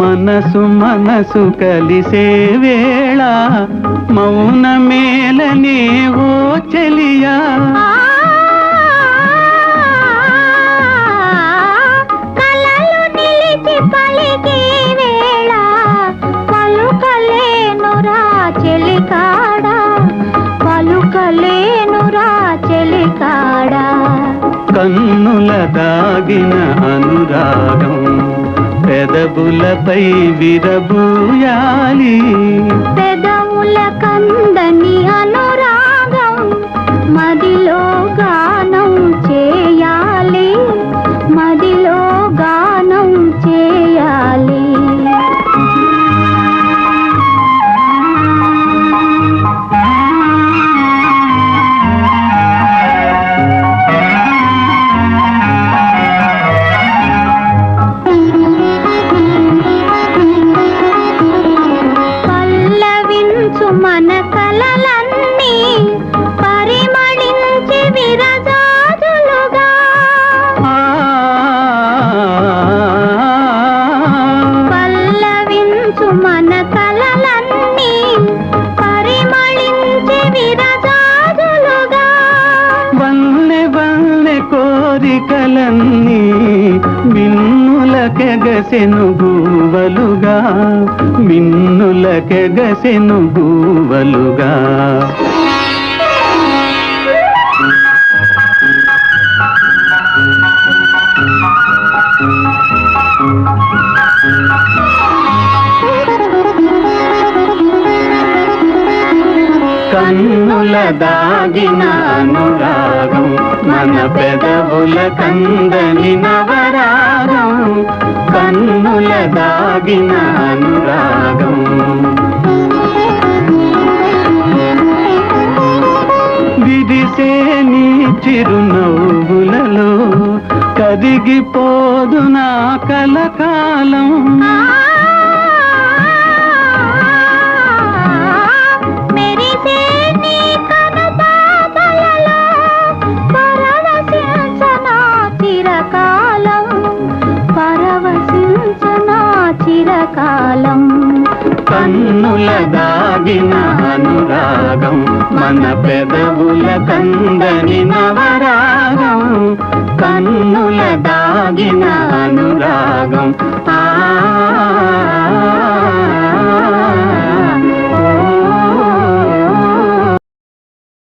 మనసు మనసు కలిసే వేళ మౌన మౌనమేలనే ఓ చెలియా కన్నుల దాగిన అనురాగం పెదవులపై విరబూయాలి. కోరికలన్నీ మిన్నులకెగసెను గూవలుగా మిన్నులకెగసెను గూవలుగా కన్ను పెదవుల దాగిన అనురాగం మన పెదవుల కందని నవరాగం కన్నుల దాగిన అనురాగం. విదిసే నీ చిరునవ్వులలో కదిగిపోదు నా కలకాలం. చిరకాలం. కన్నుల దాగిన అనురాగం మన పెదవుల కందని నవరాగం. కన్నుల దాగిన అనురాగం